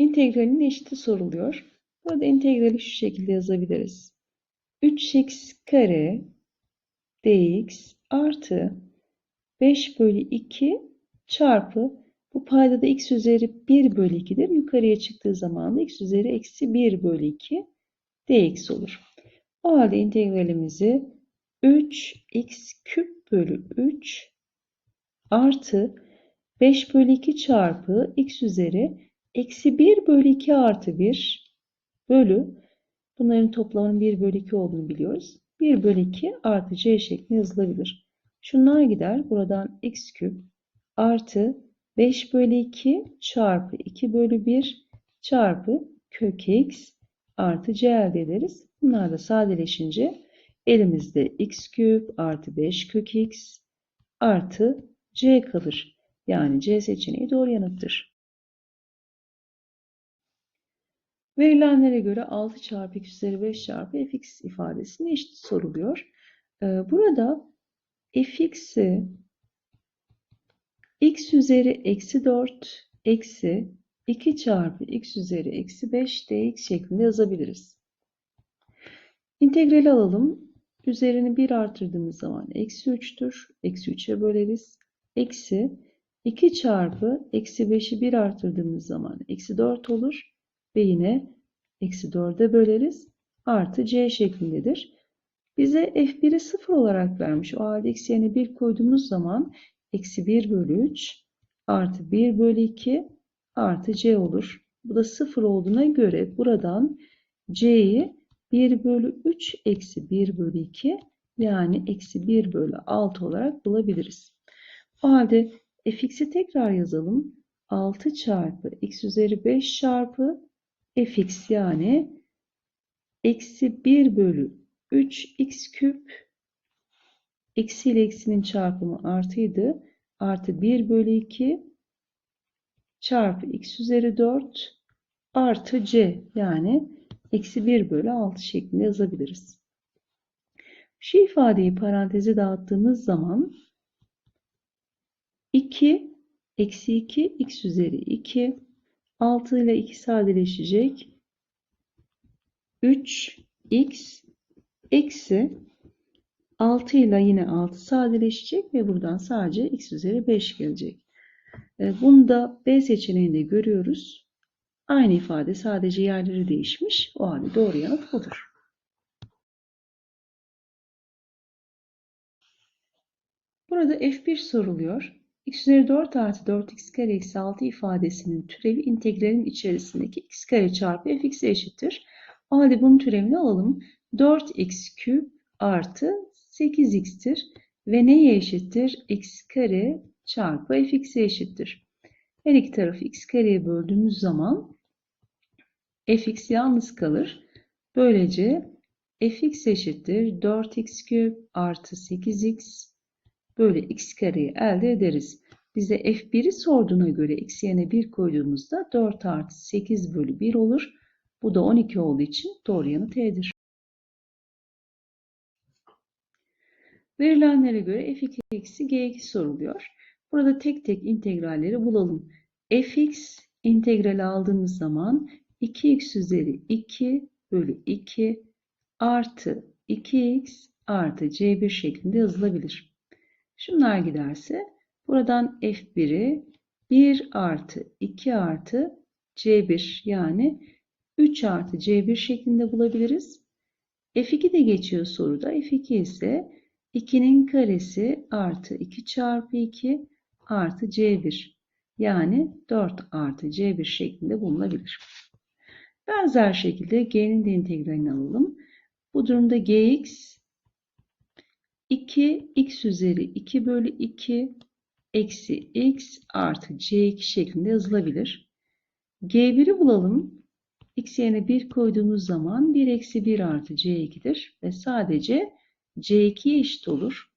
integralin eşiti soruluyor. Burada integrali şu şekilde yazabiliriz. 3x kare dx artı 5 bölü 2 çarpı bu paydada x üzeri 1 bölü 2'dir. Yukarıya çıktığı zaman da x üzeri eksi 1 bölü 2 dx olur. O halde integralimizi 3x küp bölü 3 artı 5 bölü 2 çarpı x üzeri eksi 1 bölü 2 artı 1 bölü bunların toplamının 1 bölü 2 olduğunu biliyoruz. 1 bölü 2 artı c şeklinde yazılabilir. Şunlar gider. Buradan x küp artı 5 bölü 2 çarpı 2 bölü 1 çarpı kök x artı c elde ederiz. Bunlar da sadeleşince elimizde x küp artı 5 kök x artı c kalır. Yani c seçeneği doğru yanıttır. Verilenlere göre 6 çarpı x üzeri 5 çarpı fx ifadesine eşit soruluyor. Ee, burada fx'i x üzeri eksi 4 eksi 2 çarpı x üzeri eksi 5 dx şeklinde yazabiliriz. İntegrali alalım. Üzerini 1 artırdığımız zaman eksi 3'tür. Eksi 3'e böleriz. Eksi 2 çarpı eksi 5'i 1 artırdığımız zaman eksi 4 olur. Ve yine eksi 4'e böleriz. Artı c şeklindedir. Bize f1'i 0 olarak vermiş. O halde x yerine 1 koyduğumuz zaman eksi 1 bölü 3 artı 1 bölü 2 artı c olur. Bu da 0 olduğuna göre buradan c'yi 1 bölü 3 eksi 1 bölü 2 yani eksi 1 bölü 6 olarak bulabiliriz. O halde fx'i tekrar yazalım. 6 çarpı x üzeri 5 çarpı fx yani eksi 1 bölü 3x küp eksi ile eksinin çarpımı artıydı. Artı 1 bölü 2 çarpı x üzeri 4 artı c yani eksi 1 bölü 6 şeklinde yazabiliriz. Şu ifadeyi paranteze dağıttığımız zaman 2 eksi 2 x üzeri 2 6 ile 2 sadeleşecek 3x eksi 6 ile yine 6 sadeleşecek ve buradan sadece x üzeri 5 gelecek. E, bunu da B seçeneğinde görüyoruz. Aynı ifade sadece yerleri değişmiş. O halde doğru yanıt budur. Burada F1 soruluyor. X üzeri 4 artı 4x kare eksi 6 ifadesinin türevi integralin içerisindeki x kare çarpı fx'e eşittir. O halde bunun türevini alalım. 4x küp artı 8x'tir. Ve neye eşittir? x kare çarpı fx'e eşittir. Her iki tarafı x kareye böldüğümüz zaman fx yalnız kalır. Böylece fx eşittir 4x küp artı 8x böyle x kareyi elde ederiz. Bize f1'i sorduğuna göre x yerine 1 koyduğumuzda 4 artı 8 bölü 1 olur. Bu da 12 olduğu için doğru yanıt E'dir. Verilenlere göre f2 eksi g2 soruluyor. Burada tek tek integralleri bulalım. fx integrali aldığımız zaman 2x üzeri 2 bölü 2 artı 2x artı c1 şeklinde yazılabilir. Şunlar giderse buradan f1'i 1 artı 2 artı c1 yani 3 artı c1 şeklinde bulabiliriz. f2 de geçiyor soruda. f2 ise 2'nin karesi artı 2 çarpı 2 artı c1 yani 4 artı c1 şeklinde bulunabilir. Benzer şekilde g'nin de integralini alalım. Bu durumda gx 2 x üzeri 2 bölü 2 eksi x artı c2 şeklinde yazılabilir. g1'i bulalım. x yerine 1 koyduğumuz zaman 1 eksi 1 artı c2'dir ve sadece c2'ye eşit olur.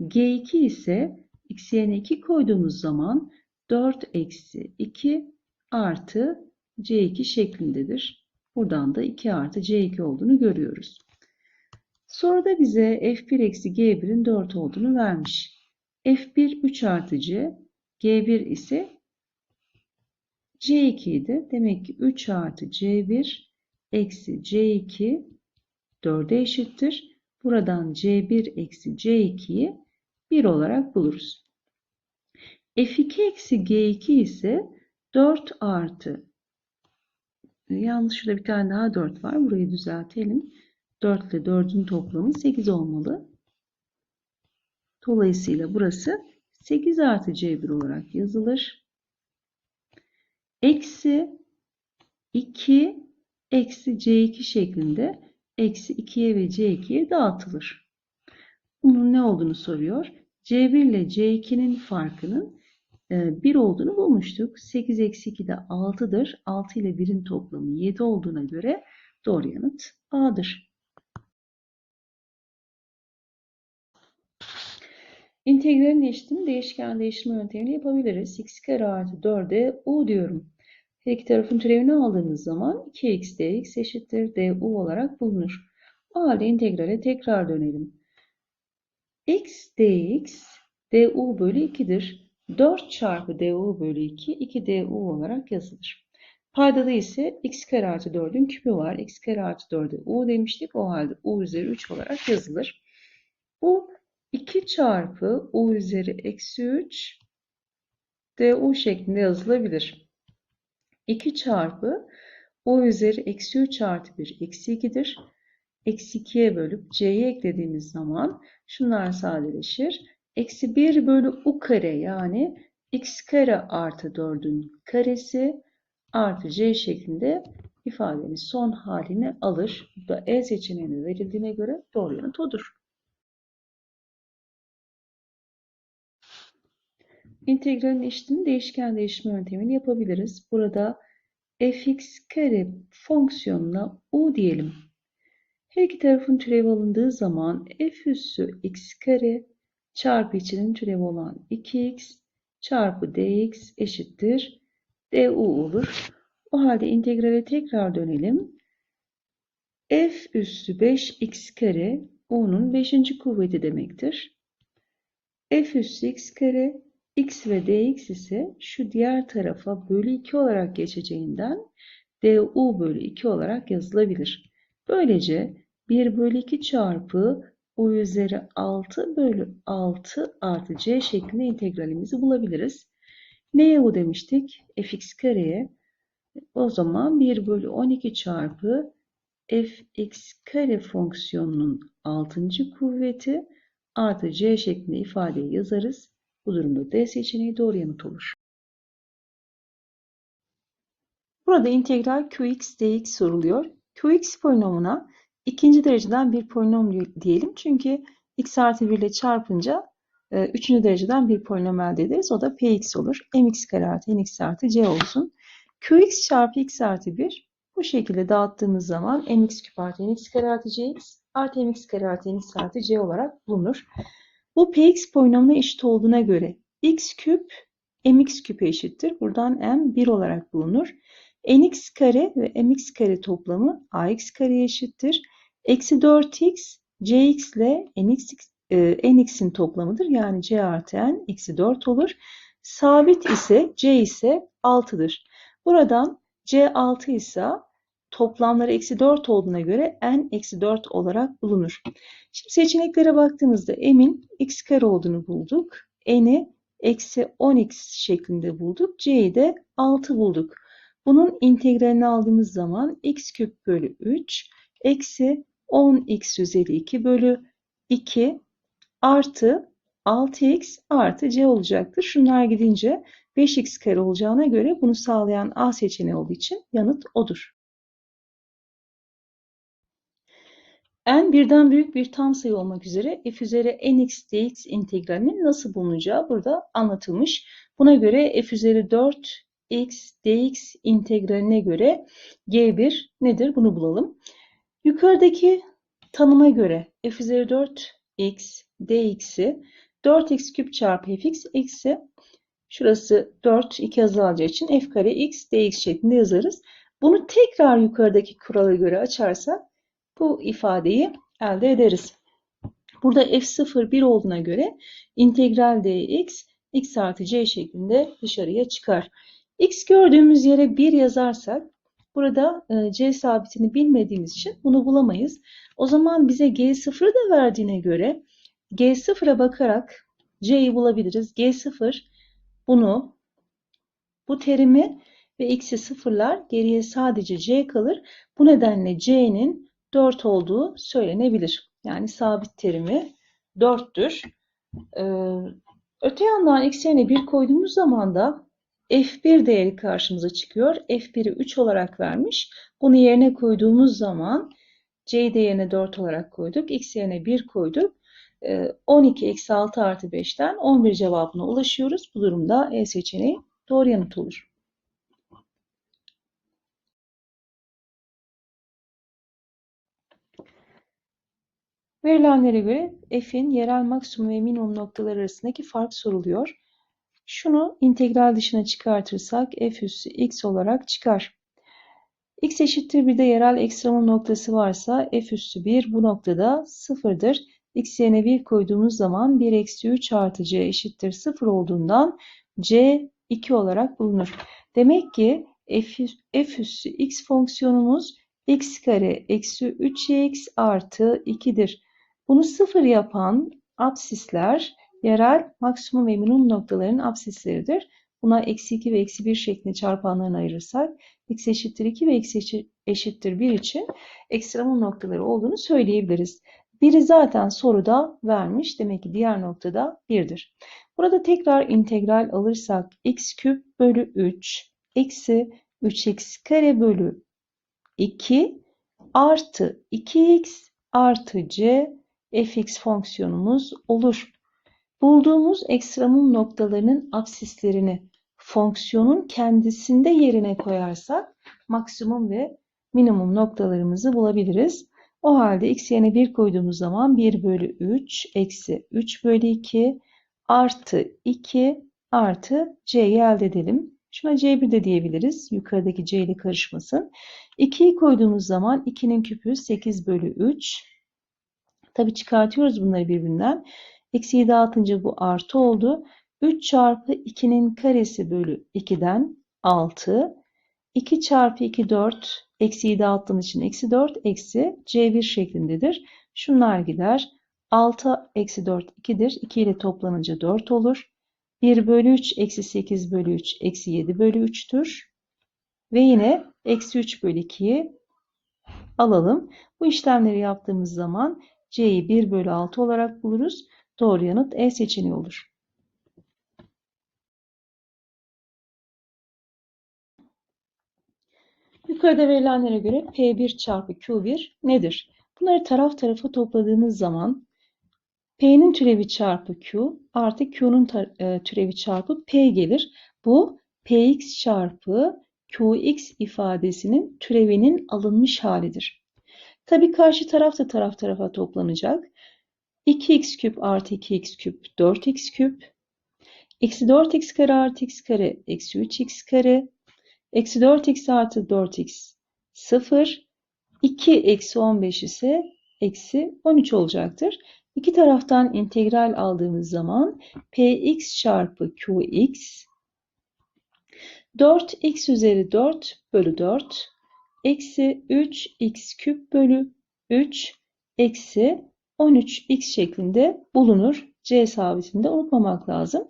g2 ise x yerine 2 koyduğumuz zaman 4 eksi 2 artı c2 şeklindedir. Buradan da 2 artı c2 olduğunu görüyoruz. Soruda bize f1 eksi g1'in 4 olduğunu vermiş. f1 3 artı c, g1 ise C2 idi. Demek ki 3 artı C1 eksi C2 4'e eşittir. Buradan C1 eksi C2'yi 1 olarak buluruz. F2 eksi G2 ise 4 artı Yalnız şurada bir tane daha 4 var. Burayı düzeltelim. 4 ile 4'ün toplamı 8 olmalı. Dolayısıyla burası 8 artı C1 olarak yazılır. Eksi 2 eksi C2 şeklinde eksi 2'ye ve C2'ye dağıtılır. Bunun ne olduğunu soruyor. C1 ile C2'nin farkının 1 olduğunu bulmuştuk. 8 eksi 2 de 6'dır. 6 ile 1'in toplamı 7 olduğuna göre doğru yanıt A'dır. İntegralin eşitini değişken değiştirme yöntemiyle yapabiliriz. x kare artı 4'e u diyorum. Her iki tarafın türevini aldığımız zaman 2x dx eşittir du olarak bulunur. O halde integrale tekrar dönelim. x dx du bölü 2'dir. 4 çarpı du bölü 2, 2 du olarak yazılır. Paydada ise x kare artı 4'ün küpü var. x kare artı 4'e u demiştik. O halde u üzeri 3 olarak yazılır. Bu 2 çarpı u üzeri eksi 3 du şeklinde yazılabilir. 2 çarpı u üzeri eksi 3 artı 1 eksi 2'dir. Eksi 2'ye bölüp c'yi eklediğimiz zaman şunlar sadeleşir. Eksi 1 bölü u kare yani x kare artı 4'ün karesi artı c şeklinde ifademiz son halini alır. Bu da E seçeneğine verildiğine göre doğru yanıt odur. İntegralin eşitini değişken değişme yöntemini yapabiliriz. Burada fx kare fonksiyonuna u diyelim. Her iki tarafın türevi alındığı zaman f üssü x kare çarpı içinin türevi olan 2x çarpı dx eşittir du olur. O halde integrale tekrar dönelim. f üssü 5x kare u'nun 5. kuvveti demektir. f üssü x kare x ve dx ise şu diğer tarafa bölü 2 olarak geçeceğinden du bölü 2 olarak yazılabilir. Böylece 1 bölü 2 çarpı u üzeri 6 bölü 6 artı c şeklinde integralimizi bulabiliriz. Neye u demiştik? fx kareye. O zaman 1 bölü 12 çarpı fx kare fonksiyonunun 6. kuvveti artı c şeklinde ifadeyi yazarız. Bu durumda D seçeneği doğru yanıt olur. Burada integral qx dx soruluyor. qx polinomuna ikinci dereceden bir polinom diyelim. Çünkü x artı 1 ile çarpınca e, üçüncü dereceden bir polinom elde ederiz. O da px olur. mx kare artı nx artı c olsun. qx çarpı x artı 1 bu şekilde dağıttığımız zaman mx küp artı nx kare artı cx artı mx kare artı nx artı c olarak bulunur. Bu px polinomuna eşit olduğuna göre x küp mx küpe eşittir. Buradan m 1 olarak bulunur. nx kare ve mx kare toplamı ax kareye eşittir. Eksi 4x cx ile nx, e, nx'in toplamıdır. Yani c artı n eksi 4 olur. Sabit ise c ise 6'dır. Buradan c 6 ise toplamları eksi 4 olduğuna göre n eksi 4 olarak bulunur. Şimdi seçeneklere baktığımızda m'in x kare olduğunu bulduk. n'i eksi 10x şeklinde bulduk. c'yi de 6 bulduk. Bunun integralini aldığımız zaman x küp bölü 3 eksi 10x üzeri 2 bölü 2 artı 6x artı c olacaktır. Şunlar gidince 5x kare olacağına göre bunu sağlayan A seçeneği olduğu için yanıt odur. N birden büyük bir tam sayı olmak üzere f üzeri nx dx integralinin nasıl bulunacağı burada anlatılmış. Buna göre f üzeri 4 x dx integraline göre g1 nedir bunu bulalım. Yukarıdaki tanıma göre f üzeri 4 x dx'i 4x küp çarpı fx eksi şurası 4 2 azalacağı için f kare x dx şeklinde yazarız. Bunu tekrar yukarıdaki kurala göre açarsak bu ifadeyi elde ederiz. Burada f0 1 olduğuna göre integral dx x artı c şeklinde dışarıya çıkar. x gördüğümüz yere 1 yazarsak burada e, c sabitini bilmediğimiz için bunu bulamayız. O zaman bize g0'ı da verdiğine göre g0'a bakarak c'yi bulabiliriz. g0 bunu bu terimi ve x'i sıfırlar geriye sadece c kalır. Bu nedenle c'nin 4 olduğu söylenebilir. Yani sabit terimi 4'tür. Ee, öte yandan x yerine 1 koyduğumuz zaman da f1 değeri karşımıza çıkıyor. f1'i 3 olarak vermiş. Bunu yerine koyduğumuz zaman c değerine 4 olarak koyduk. x yerine 1 koyduk. 12 eksi 6 artı 5'ten 11 cevabına ulaşıyoruz. Bu durumda E seçeneği doğru yanıt olur. Verilenlere göre f'in yerel maksimum ve minimum noktalar arasındaki fark soruluyor. Şunu integral dışına çıkartırsak f üssü x olarak çıkar. x eşittir bir de yerel ekstremum noktası varsa f üssü 1 bu noktada sıfırdır. x yerine 1 koyduğumuz zaman 1 eksi 3 artı c eşittir 0 olduğundan c 2 olarak bulunur. Demek ki f, f üssü x fonksiyonumuz x kare eksi 3x artı 2'dir. Bunu sıfır yapan absisler yerel maksimum ve minimum noktaların absisleridir. Buna eksi 2 ve eksi 1 şeklinde çarpanlarını ayırırsak x eşittir 2 ve x eşittir 1 için ekstremum noktaları olduğunu söyleyebiliriz. Biri zaten soruda vermiş. Demek ki diğer noktada 1'dir. Burada tekrar integral alırsak x küp bölü 3 eksi 3x kare bölü 2 artı 2x artı c fx fonksiyonumuz olur. Bulduğumuz ekstremum noktalarının absislerini fonksiyonun kendisinde yerine koyarsak maksimum ve minimum noktalarımızı bulabiliriz. O halde x yerine 1 koyduğumuz zaman 1 bölü 3 eksi 3 bölü 2 artı 2 artı c'yi elde edelim. Şuna c1 de diyebiliriz. Yukarıdaki c ile karışmasın. 2'yi koyduğumuz zaman 2'nin küpü 8 bölü 3 Tabi çıkartıyoruz bunları birbirinden. Eksiyi dağıtınca bu artı oldu. 3 çarpı 2'nin karesi bölü 2'den 6. 2 çarpı 2 4. Eksiyi dağıttığım için eksi 4 eksi C1 şeklindedir. Şunlar gider. 6 eksi 4 2'dir. 2 ile toplanınca 4 olur. 1 bölü 3 eksi 8 bölü 3 eksi 7 bölü 3'tür. Ve yine eksi 3 bölü 2'yi alalım. Bu işlemleri yaptığımız zaman C'yi 1 bölü 6 olarak buluruz. Doğru yanıt E seçeneği olur. Yukarıda verilenlere göre P1 çarpı Q1 nedir? Bunları taraf tarafa topladığımız zaman P'nin türevi çarpı Q artı Q'nun e, türevi çarpı P gelir. Bu Px çarpı Qx ifadesinin türevinin alınmış halidir. Tabii karşı taraf da taraf tarafa toplanacak. 2x küp artı 2x küp 4x küp. Eksi 4x kare artı x kare eksi 3x kare. Eksi 4x artı 4x 0. 2 eksi 15 ise eksi 13 olacaktır. İki taraftan integral aldığımız zaman px çarpı qx 4x üzeri 4 bölü 4 eksi 3x küp bölü 3 eksi 13x şeklinde bulunur. C sabitinde unutmamak lazım.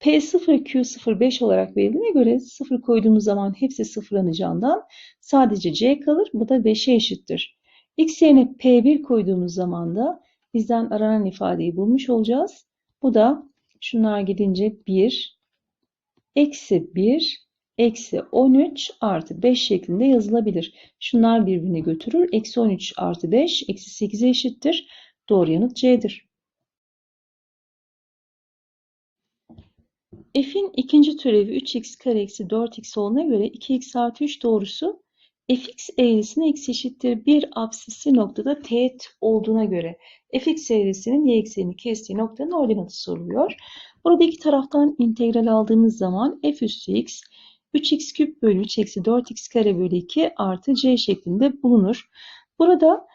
P0, Q0, 5 olarak verildiğine göre 0 koyduğumuz zaman hepsi sıfırlanacağından sadece C kalır. Bu da 5'e eşittir. X yerine P1 koyduğumuz zaman da bizden aranan ifadeyi bulmuş olacağız. Bu da şunlar gidince 1, eksi 1, eksi 13 artı 5 şeklinde yazılabilir. Şunlar birbirini götürür. Eksi 13 artı 5 eksi 8'e eşittir. Doğru yanıt C'dir. F'in ikinci türevi 3x kare eksi 4x olduğuna göre 2x artı 3 doğrusu fx eğrisine x eşittir 1 absisi noktada teğet olduğuna göre fx eğrisinin y eksenini kestiği noktanın ordinatı soruluyor. Burada iki taraftan integral aldığımız zaman f üssü x 3x küp bölü 3 eksi 4x kare bölü 2 artı c şeklinde bulunur. Burada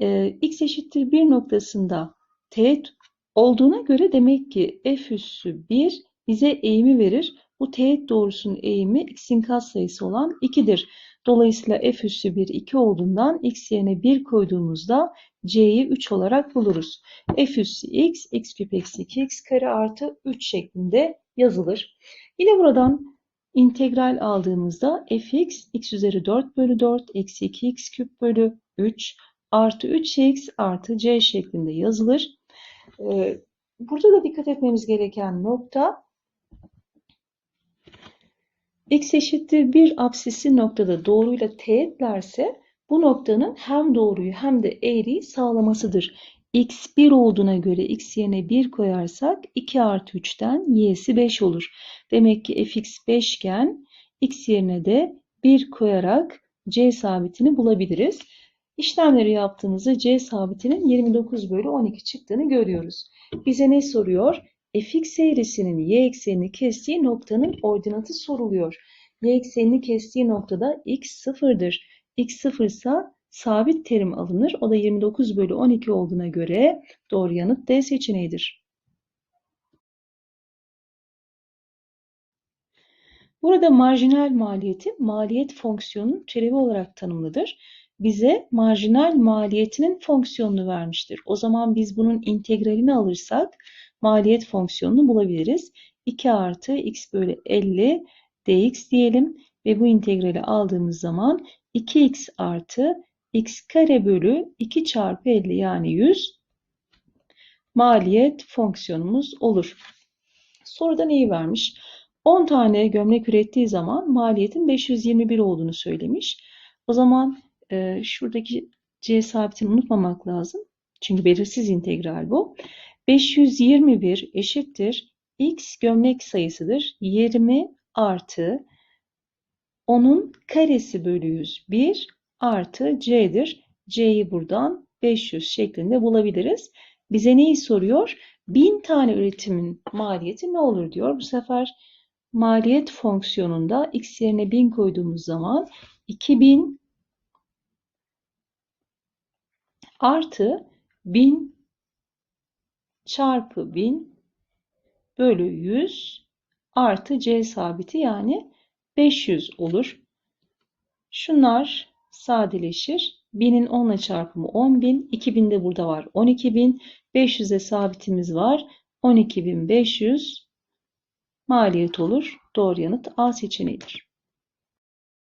e, x eşittir 1 noktasında teğet olduğuna göre demek ki f üssü 1 bize eğimi verir. Bu teğet doğrusunun eğimi x'in katsayısı olan 2'dir. Dolayısıyla f üssü 1 2 olduğundan x yerine 1 koyduğumuzda c'yi 3 olarak buluruz. f üssü x, x küp eksi 2x kare artı 3 şeklinde yazılır. Yine buradan integral aldığımızda fx x üzeri 4 bölü 4 eksi 2x küp bölü 3 artı 3x artı c şeklinde yazılır. Ee, Burada da dikkat etmemiz gereken nokta x eşittir 1 absisi noktada doğruyla teğetlerse bu noktanın hem doğruyu hem de eğriyi sağlamasıdır. X 1 olduğuna göre x yerine 1 koyarsak 2 artı 3'ten y'si 5 olur. Demek ki fx 5 iken x yerine de 1 koyarak c sabitini bulabiliriz. İşlemleri yaptığımızda c sabitinin 29 bölü 12 çıktığını görüyoruz. Bize ne soruyor? fx eğrisinin y eksenini kestiği noktanın ordinatı soruluyor. Y eksenini kestiği noktada x sıfırdır. x sıfırsa sabit terim alınır. O da 29 bölü 12 olduğuna göre doğru yanıt D seçeneğidir. Burada marjinal maliyeti maliyet fonksiyonunun türevi olarak tanımlıdır. Bize marjinal maliyetinin fonksiyonunu vermiştir. O zaman biz bunun integralini alırsak maliyet fonksiyonunu bulabiliriz. 2 artı x bölü 50 dx diyelim ve bu integrali aldığımız zaman 2x artı x kare bölü 2 çarpı 50 yani 100 maliyet fonksiyonumuz olur. Soruda neyi vermiş? 10 tane gömlek ürettiği zaman maliyetin 521 olduğunu söylemiş. O zaman e, şuradaki c sabitini unutmamak lazım. Çünkü belirsiz integral bu. 521 eşittir x gömlek sayısıdır. 20 artı onun karesi bölü 100 1 artı c'dir. c'yi buradan 500 şeklinde bulabiliriz. Bize neyi soruyor? 1000 tane üretimin maliyeti ne olur diyor. Bu sefer maliyet fonksiyonunda x yerine 1000 koyduğumuz zaman 2000 artı 1000 çarpı 1000 bölü 100 artı c sabiti yani 500 olur. Şunlar sadeleşir. 1000'in 10 ile çarpımı 10.000. 2000 de burada var. 12.000. 500'e sabitimiz var. 12.500 maliyet olur. Doğru yanıt A seçeneğidir.